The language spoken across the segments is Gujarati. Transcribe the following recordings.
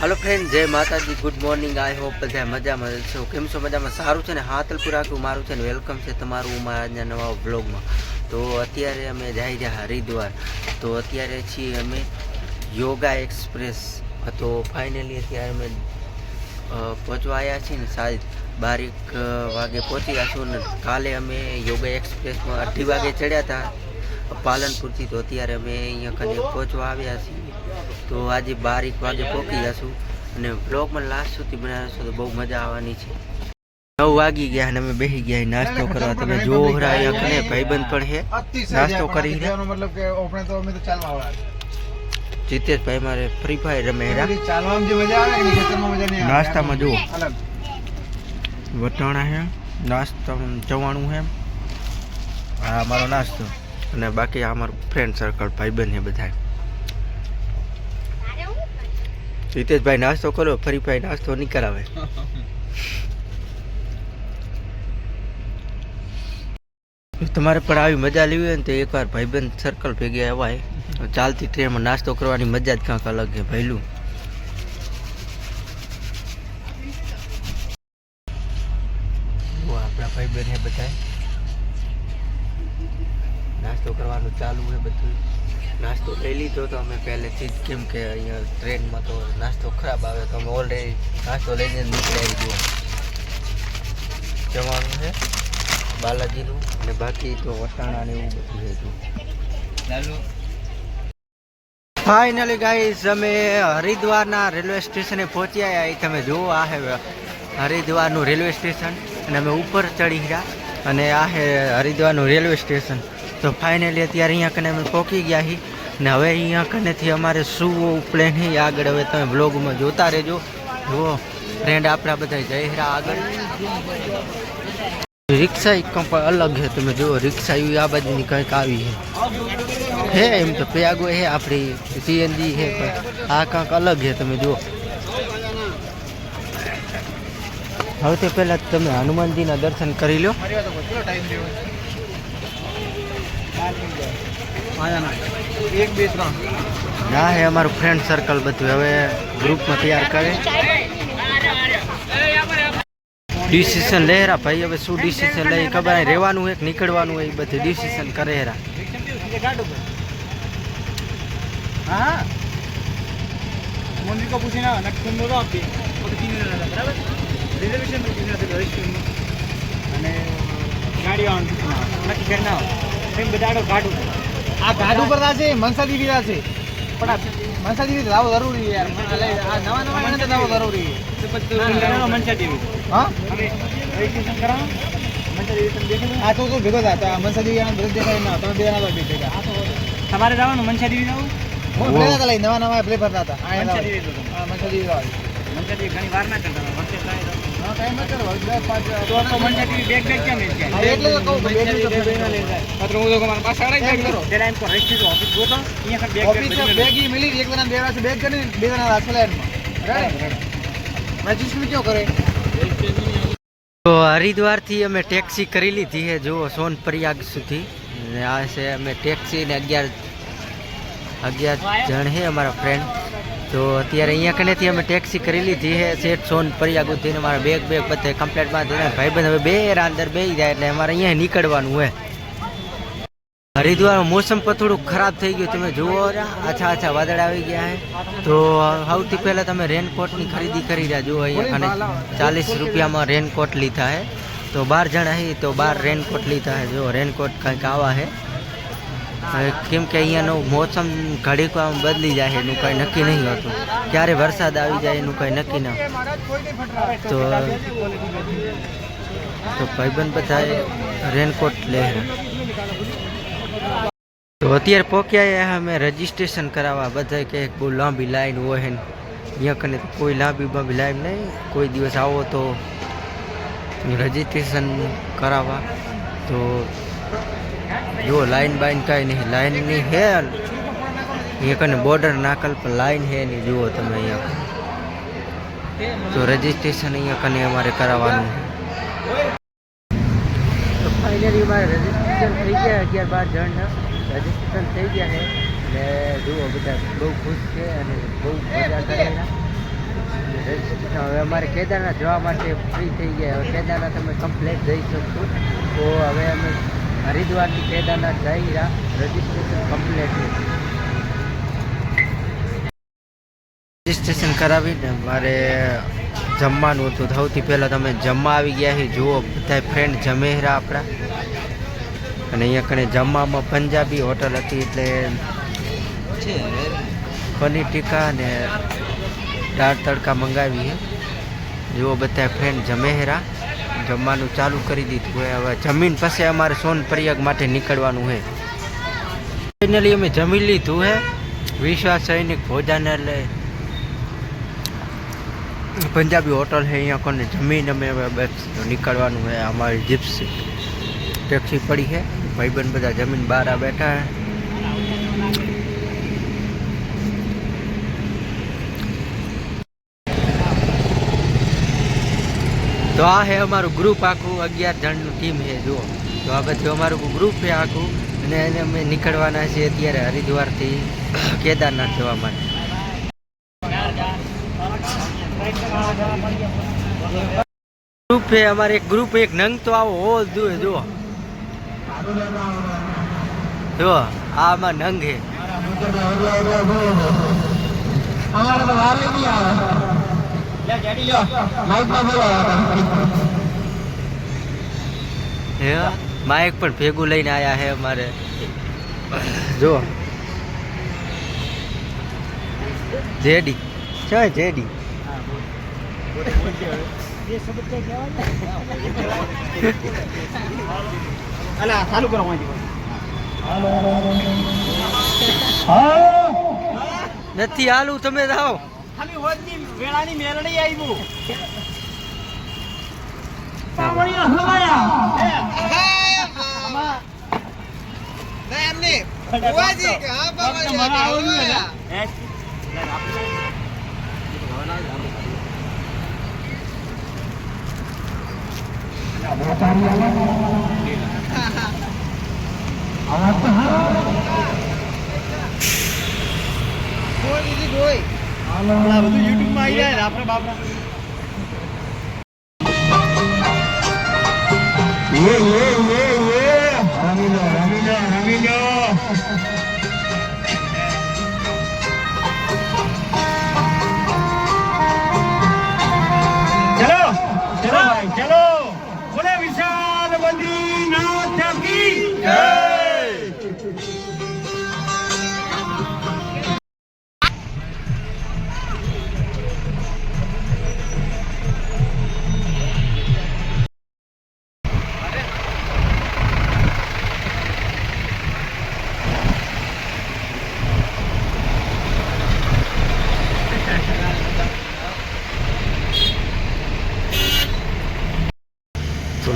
હાલો ફ્રેન્ડ જય માતાજી ગુડ મોર્નિંગ આઈ હોપ બધા મજામાં છો. કેમ છો મજામાં? સારું છે ને? હાથલપુર આખું મારું છે ને? વેલકમ છે તમારું મારા આજના નવા બ્લોગમાં તો અત્યારે અમે જાય રહ્યા હરિદ્વાર. તો અત્યારે છીએ અમે યોગા એક્સપ્રેસ. તો ફાઇનલી અત્યારે અમે પહોંચવા આવ્યા છીએ ને, સાંજ બારીક વાગે પહોંચી ગયા છું ને, કાલે અમે યોગા એક્સપ્રેસમાં અઢી વાગે ચડ્યા હતા પાલનપુરથી. તો અત્યારે અમે અહીંયા કને પહોંચવા આવ્યા છીએ. તો આજે બારીક વાગે પહોંચી જશું અને બ્લોગમાં લાસ્ટ સુધી બનાવશો તો બહુ મજા આવવાની છે. નવ વાગી ગયા અને અમે બેસી ગયા નાસ્તો કરવા. તમે જો અહીંયા કને ભાઈબંધ પણ છે. નાસ્તો કરી. મતલબ કે આપણે તો અમે તો ચાલવા જીતેશભાઈ મારે ફ્રી ફાયર રમે ચાલવામાં જે મજા આવે મજા નહીં નાસ્તામાં જુઓ. વટાણા છે નાસ્તો જવાનું છે. આ અમારો નાસ્તો. અને બાકી આ અમારું ફ્રેન્ડ સર્કલ ભાઈબંધ છે બધા જીતેશભાઈ નાસ્તો કરો ફરી ભાઈ નાસ્તો નહીં કરાવે. તમારે પણ આવી મજા લેવી હોય ને તો એકવાર ભાઈબંધ સર્કલ ભેગી અવાય ચાલતી ટ્રેનમાં નાસ્તો કરવાની મજા જ કાંક અલગ છે ભૈલું આપણા ભાઈબંધ હે બધા નાસ્તો કરવાનું ચાલુ છે બધું. નાસ્તો લઈ લીધો તો અમે પહેલેથી જ કેમ કે અહીંયા ટ્રેનમાં તો નાસ્તો ખરાબ આવે તો અમે ઓલરેડી નાસ્તો લઈને નીકળી નીકળી ગયો. જવાનું છે બાલાજીનું અને બાકી તો વટાણા ને એવું બધું જો. ફાઇનલી ગાઈસ અમે હરિદ્વારના રેલવે સ્ટેશને પહોંચ્યા અહીં તમે જુઓ આ હે હરિદ્વારનું રેલવે સ્ટેશન અને અમે ઉપર ચડી ગયા અને આ હે હરિદ્વારનું રેલવે સ્ટેશન. તો ફાઇનલી અત્યારે અહીંયા કને અમે પહોંચી ગયા છીએ ને હવે અહીંયા કનેથી અમારે શું પ્લેન છે એ આગળ હવે તમે બ્લોગમાં જોતા રહેજો. જુઓ ફ્રેન્ડ આપણા બધા જયહરા આગળ. રિક્ષા એક કંપ અલગ છે તમે જુઓ, રિક્ષા એવી આ બાજુની કંઈક આવી છે હે, એમ તો પેગો હે, આપણી સીએનજી હે, પણ આ કાંક અલગ છે તમે જુઓ. હવે તો પહેલાં તમે હનુમાનજીના દર્શન કરી લો મારી વાત કેટલો ટાઈમ રહ્યો ના હે અમારું ફ્રેન્ડ સર્કલ બધું. હવે ગ્રુપમાં તૈયાર કરે. ડિસિશન લે હેરા ભાઈ. હવે શું ડિસિઝન લે ખબર રહેવાનું હોય નીકળવાનું હોય બધું ડિસિશન કરે હેરા. હા. મંદિર પૂછીને બરાબર? રિઝર્વેશન અને ગાડીઓ નક્કી કરી ના ઘાટ ઉપર આ ઘાટ ઉપર છે મનસા દેવી છે. પણ આ મનસા દેવી લાવો જરૂરી યાર. આ નવા નવા એને તો લાવો જરૂરી મનસા દેવી હા? રજીસ્ટ્રેશન કરાવો મનસા દેવી તમે દેખો આ તો તો ભેગો થા તો આ મનસા દેવી આના દેખાય ના તમે બે ના બે ભેગા તમારે જવાનું મનસા દેવી જવું હું પ્લે હતા લઈ નવા નવા પ્લે હતા. મનસા દેવી મનસા દેવી ઘણી વાર ના કરતા વચ્ચે ટ્રાય હા ટાઈમ જ કરો દસ પાંચ તો તો મનસા દેવી બેગ બેગ કેમ મિલ જાય એટલે તો કહું બેગ તો બેગ ના લઈ જાય માત્ર હું તો મારા પાસે આડા બેગ કરો તેરા એમ કો રેસ્ટ ઓફિસ ગોતો અહીંયા બેગ ઓફિસ બેગ ઈ મિલી એક જણા દેવા છે બેગ કરીને બે જણા રાખે લાઈનમાં રાઈટ રજિસ્ટર ક્યો કરે તો હરિદ્વારથી અમે ટેક્સી કરી લીધી છે, જુઓ સોનપ્રયાગ સુધી. ને આ છે અમે ટેક્સી ને અગિયાર અગિયાર જણ છે અમારા ફ્રેન્ડ તો અત્યારે અહીંયા કનેથી અમે ટેક્સી કરી લીધી છે સેઠ સોન સુધી થઈને મારા બેગ બેગ બધે કમ્પ્લેટ બાંધીને ભાઈબંધ હવે બે અંદર બે જાય એટલે અમારે અહીંયા નીકળવાનું હોય હરિદ્વાર મોસમ પણ થોડુંક ખરાબ થઈ ગયું. તમે જુઓ આછા આછા વાદળ આવી ગયા છે તો સૌથી પહેલાં તમે રેનકોટની ખરીદી કરી રહ્યા જુઓ અહીંયા ચાલીસ રૂપિયામાં રેનકોટ લીધા છે તો બાર જણા છે તો બાર રેનકોટ લીધા છે જો રેનકોટ કંઈક આવા છે કેમ કે અહીંયાનો મોસમ ઘડીક બદલી જાય, એનું કંઈ નક્કી નહીં હોતું. ક્યારે વરસાદ આવી જાય, એનું કંઈ નક્કી ના તો તો ભાઈબંધ બધા રેનકોટ લે તો અત્યારે પહોંચ્યા અમે રજીસ્ટ્રેશન કરાવવા બધા કે બહુ લાંબી લાઈન હોય ને અહીંયા કને કોઈ લાંબી બાંબી લાઈન નહીં, કોઈ દિવસ આવો તો રજીસ્ટ્રેશન કરાવવા. તો જો લાઈન બાઈન કાંઈ નહીં લાઈનની હે. અહીંયા કને બોર્ડર નાકલ પર લાઈન હે નહીં. જુઓ તમે અહીંયા. તો રજીસ્ટ્રેશન અહીંયા કને અમારે કરાવવાનું તો ફાઇનલી મારે રજીસ્ટ્રેશન થઈ ગયા અગિયાર બાર જણના રજીસ્ટ્રેશન થઈ ગયા છે. અને જુઓ બધા બહુ ખુશ છે અને બહુ મજા કરેલા હવે અમારે કેદારનાથ જવા માટે ફ્રી થઈ ગયા. હવે કેદારનાથ અમે કમ્પ્લેટ જઈ શકશું. તો હવે અમે હરિદ્વારથી કેદારનાથ જઈ રહ્યા રજીસ્ટ્રેશન કમ્પ્લેટ રજીસ્ટ્રેશન કરાવીને મારે જમવાનું હતું. સૌથી પહેલાં તમે જમવા આવી ગયા છે જુઓ બધા ફ્રેન્ડ જમેહરા આપણા. અને અહીંયા કણે જમવામાં પંજાબી હોટલ હતી એટલે પનીર ટીકા અને દાળ તડકા મંગાવી છે જુઓ બધા ફ્રેન્ડ જમેહરા જમવાનું ચાલુ કરી દીધું હોય. હવે જમીન પછી અમારે સોન પ્રયાગ માટે નીકળવાનું છે ફાઇનલી અમે જમી લીધું હે. વિશ્વાસ સૈનિક ભોજનાલય પંજાબી હોટલ છે અહીંયા કોને જમીન અમે હવે બસ નીકળવાનું છે અમારી જીપ્સી ટેક્સી પડી છે ભાઈબંધ બધા જમીન બહાર બેઠા હે. તો આ છે અમારું ગ્રુપ આખું, અગિયાર જણનું ટીમ છે જુઓ. તો આ બધું અમારું ગ્રુપ છે આખું. અને એને અમે નીકળવાના છીએ અત્યારે હરિદ્વારથી કેદારનાથ જવા માટે. ગ્રુપ છે અમારે એક ગ્રુપ એક નંગ તો આવો, હો જુએ જુઓ. જુઓ, આ આમાં નંગ છે હે માઇક પણ ભેગું લઈને આયા હે અમારે જો જેડી છે જેડી અલા ચાલુ કરો વાંચી નથી હાલું તમે જાઓ ખાલી હોજની વેળાની આવ્યું બધું યુટ્યુબમાં આવી જાય આપણે બાપરા.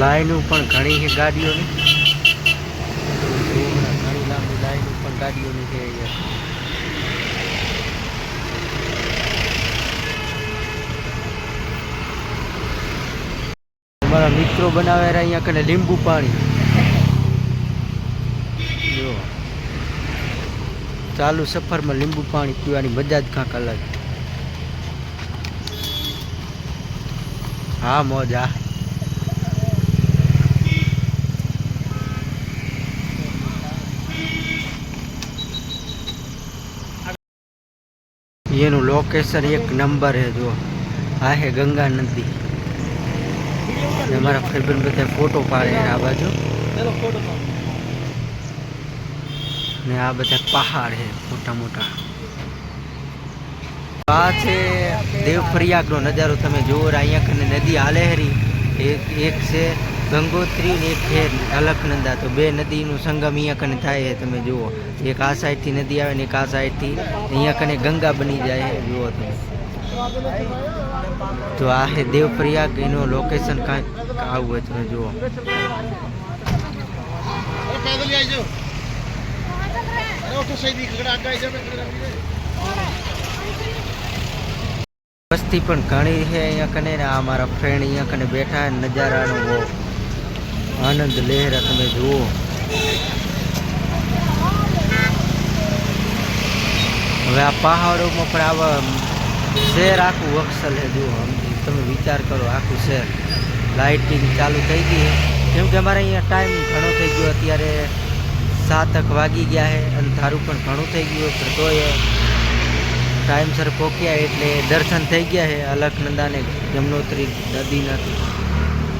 લાઈનો પણ ઘણી છે ગાડીઓની. ઘણી લાંબી લાઈનો પણ ગાડીઓની છે અહીંયા. અમારા મિત્રો બનાવે રહ્યા અહીંયા કને લીંબુ પાણી. જો. ચાલુ સફરમાં લીંબુ પાણી પીવાની મજા જ કાંક અલગ. હા મોજ. એનું લોકેશન એક નંબર હે જો આ હે ગંગા નદી. અને મારા ભાઈબંધ બધા ફોટો પાડે આ બાજુ. ને આ બધા પહાડ છે મોટા મોટા. આ છે દેવફરિયાગનો નજારો તમે જુઓ અહીંયા કને નદી હાલે હરી. એક એક છે ગંગોત્રી એક છે અલકનંદા. તો બે નદીનું સંગમ અહીંયા કને થાય છે તમે જુઓ. એક આ સાઈડથી નદી આવે ને એક આ સાઈડથી અહીંયા કને ગંગા બની જાય છે જુઓ તમે. તો આ છે દેવપ્રયાગ, એનું લોકેશન કાંઈક આવું તમે જુઓ. વસ્તી પણ ઘણી છે અહીંયા કને આ મારા ફ્રેન્ડ અહીંયા કને બેઠા નજારાનો બહુ. આનંદ લહેરા તમે જુઓ. હવે આ પહાડોમાં પણ આવા શહેર આખું વક્સલ છે જુઓ તમે વિચાર કરો આખું શહેર લાઇટિંગ ચાલુ થઈ ગઈ કેમ કે અમારે અહીંયા ટાઈમ ઘણો થઈ ગયો અત્યારે સાતક વાગી ગયા છે અને ધારું પણ ઘણું થઈ ગયું પણ તોય ટાઈમસર પહોંચ્યા એટલે દર્શન થઈ ગયા છે અલકનંદાને યમનોત્રી નદીના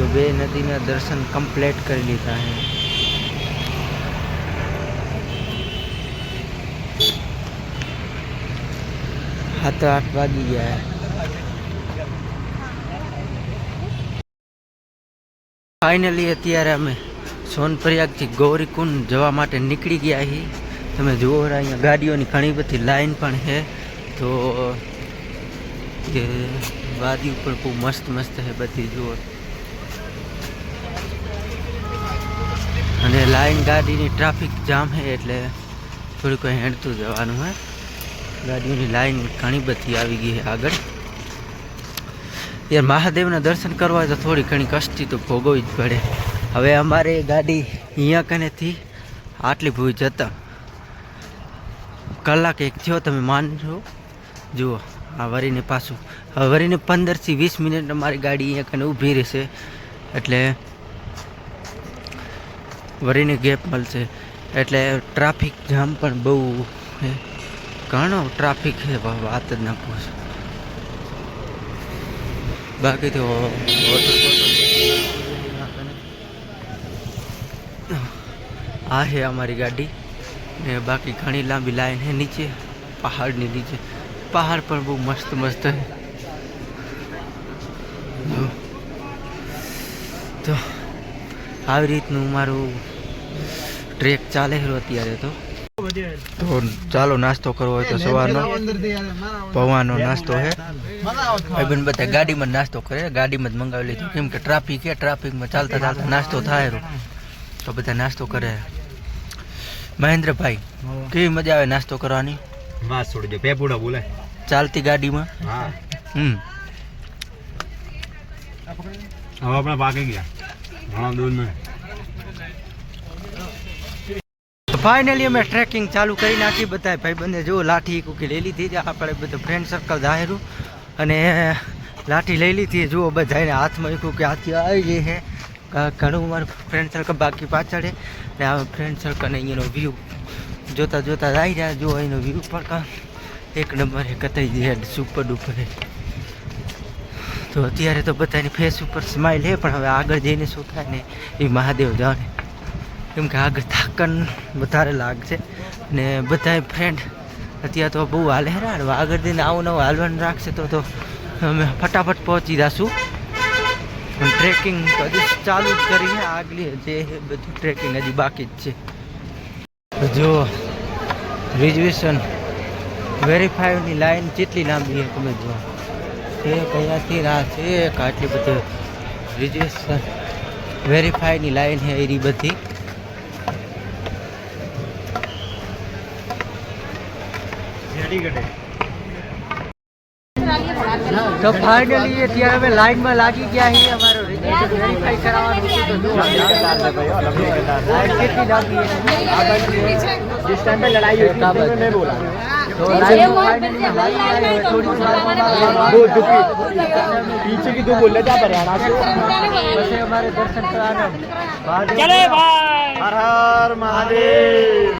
તો બે નદીના દર્શન કમ્પ્લીટ કરી લીધા છે સાત આઠ વાગી ગયા ફાઇનલી અત્યારે અમે સોનપ્રયાગથી ગૌરીકુંડ જવા માટે નીકળી ગયા છીએ તમે જુઓ અહીંયા ગાડીઓની ઘણી બધી લાઈન પણ છે। તો એ વાદી પણ બહુ મસ્ત મસ્ત છે બધી, જુઓ. અને લાઈન ગાડીની ટ્રાફિક જામ છે એટલે થોડુંક હેડતું જવાનું હે. ગાડીઓની લાઈન ઘણી બધી આવી ગઈ છે આગળ. યાર મહાદેવના દર્શન કરવા તો થોડી ઘણી કષ્ટી તો ભોગવવી જ પડે. હવે અમારે ગાડી અહીંયા કનેથી આટલી ભૂઈ જતા. કલાક એક થયો, તમે માનજો. જુઓ, આ વરીને પાછું. હવે વરીને પંદરથી વીસ મિનિટ અમારી ગાડી અહીંયા કને ઊભી રહેશે. એટલે વરીને ગેપ મળશે. એટલે ટ્રાફિક જામ પણ બહુ ઘણો ટ્રાફિક છે વાત જ ના પૂછ. બાકી તો આ છે અમારી ગાડી. ને બાકી ઘણી લાંબી લાઈન છે નીચે, પહાડની નીચે. પહાડ પણ બહુ મસ્ત મસ્ત છે. તો આવી રીતનું મારું ટ્રેક ચાલે છે અત્યારે તો. તો ચાલો નાસ્તો કરવો હોય તો સવારનો. પૌવાનો નાસ્તો છે ભાઈબંધ બધા ગાડીમાં જ નાસ્તો કરે ગાડીમાં જ મંગાવી લીધો કેમ કે ટ્રાફિક છે ટ્રાફિકમાં ચાલતા ચાલતા નાસ્તો થાય રહ્યો. તો બધા નાસ્તો કરે. મહેન્દ્રભાઈ કેવી મજા આવે નાસ્તો કરવાની? વાત છોડજો પેપુડા બોલે ચાલતી ગાડીમાં? હા. હમ. હવે આપણે પાકી ગયા. ફાઇનલી અમે ટ્રેકિંગ ચાલુ કરી નાખી. બધા ભાઈબંધે જો લાઠી કુકી લઈ લીધી છે. આપણે બધું ફ્રેન્ડ સર્કલ જાહેરું. અને લાઠી લઈ લીધી. જુઓ બધાને હાથમાં એક કે હાથી આવી ગઈ છે. ઘણું મારું ફ્રેન્ડ સર્કલ બાકી પાછળ છે. ને આ ફ્રેન્ડ સર્કલને અહીંયાનો વ્યૂ જોતા જોતા આવી રહ્યા જુઓ, અહીંનો વ્યૂ પણ એક નંબર એક કતાઈ જાય સુપર ડુપર તો અત્યારે તો બધાની ફેસ ઉપર સ્માઇલ છે પણ હવે આગળ જઈને શું થાય ને એ મહાદેવ જાણે. કેમ કે આગળ થાકન વધારે લાગશે. ને બધાય ફ્રેન્ડ અત્યારે તો બહુ હાલે હેરાન આગળ જઈને આવું નવું હાલવાનું રાખશે તો તો અમે ફટાફટ પહોંચી જશું. પણ ટ્રેકિંગ તો હજી ચાલુ જ કરી છે આગલી જે બધું ટ્રેકિંગ હજી બાકી જ છે. જો રિઝર્વેશન વેરીફાઈવની લાઈન કેટલી લાંબી છે તમે જુઓ. છે કયાથી રાહ છે આટલી બધી રજિસ્ટર વેરીફાઈની લાઈન છે એની બધી તો ફાઇનલી અત્યારે અમે લાઈનમાં લાગી ગયા છીએ અમારો રિઝલ્ટ વેરીફાઈ કરાવવાનું હતું તો લાઈન કેટલી લાગી ડિસ્ટન્સ લડાઈ બોલા वो पीछे की दो बोल रहे थे आप हरियाणा से हमारे दर्शन कराना हर हर महादेव